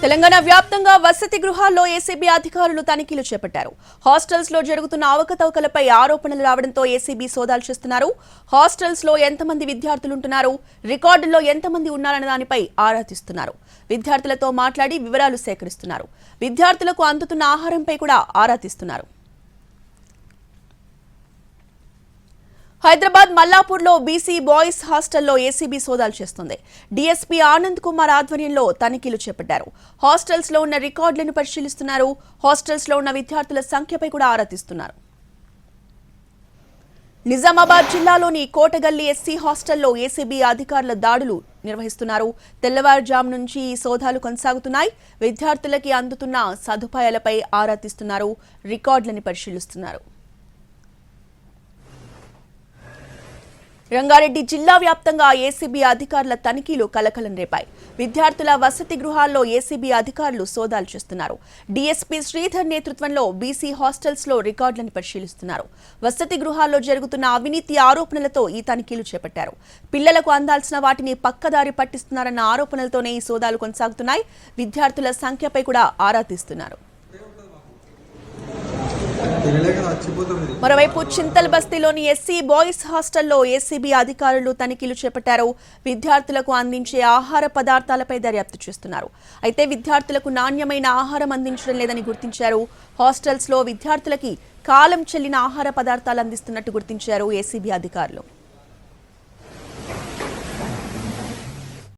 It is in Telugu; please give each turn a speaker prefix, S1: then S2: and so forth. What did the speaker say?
S1: తెలంగాణ వ్యాప్తంగా వసతి గృహాల్లో ఏసీబీ అధికారులు తనిఖీలు చేపట్టారు. హాస్టల్స్లో జరుగుతున్న అవకతవకలపై ఆరోపణలు రావడంతో ఏసీబీ సోదాలు చేస్తున్నారు. హాస్టల్స్లో ఎంతమంది విద్యార్థులుంటున్నారు? రికార్డుల్లో ఎంతమంది ఉన్నారన్న దానిపై ఆరా తీస్తున్నారు. విద్యార్థులతో మాట్లాడి వివరాలు సేకరిస్తున్నారు. విద్యార్థులకు అందుతున్న ఆహారంపై కూడా ఆరా తీస్తున్నారు. హైదరాబాద్ మల్లాపూర్లో బీసీ బాయ్స్ హాస్టల్లో ఏసీబీ సోదాలు చేస్తుంది. డీఎస్పీ ఆనంద్ కుమార్ ఆధ్వర్యంలో తనిఖీలు చేపట్టారు. హాస్టల్స్లో ఉన్న రికార్డులను పరిశీలిస్తున్నారు. హాస్టల్స్లో ఉన్న విద్యార్థుల సంఖ్యపై కూడా ఆరా తీస్తున్నారు. నిజామాబాద్ జిల్లాలోని కోటగల్లి ఎస్సీ హాస్టల్లో ఏసీబీ అధికారుల దాడులు నిర్వహిస్తున్నారు. తెల్లవారుజాము నుంచి ఈ సోదాలు కొనసాగుతున్నాయి. విద్యార్థులకి అందుతున్న సదుపాయాలపై ఆరా తీస్తున్నారు. రికార్డులను పరిశీలిస్తున్నారు. రంగారెడ్డి జిల్లా వ్యాప్తంగా ఏసీబీ అధికారుల తనిఖీలు కలకలం రేపాయి. విద్యార్థుల వసతి గృహాల్లో ఏసీబీ అధికారులు సోదాలు చేస్తున్నారు. డీఎస్పీ శ్రీధర్ నేతృత్వంలో బీసీ హాస్టల్స్లో రికార్డులను పరిశీలిస్తున్నారు. వసతి గృహాల్లో జరుగుతున్న అవినీతి ఆరోపణలతో ఈ తనిఖీలు చేపట్టారు. పిల్లలకు అందాల్సిన వాటిని పక్కదారి పట్టిస్తున్నారన్న ఆరోపణలతోనే ఈ సోదాలు కొనసాగుతున్నాయి. విద్యార్థుల సంఖ్యపై కూడా ఆరా తీస్తున్నారు. మరోవైపు చింతల్ బస్తీలోని ఎస్సీ బాయ్స్ హాస్టల్లో ఏసీబీ అధికారులు తనిఖీలు చేపట్టారు. విద్యార్థులకు అందించే ఆహార పదార్థాలపై దర్యాప్తు చేస్తున్నారు. అయితే విద్యార్థులకు నాణ్యమైన ఆహారం అందించడం లేదని గుర్తించారు. హాస్టల్స్లో విద్యార్థులకి కాలం చెల్లిన ఆహార పదార్థాలు అందిస్తున్నట్టు గుర్తించారు ఏసీబీ అధికారులు.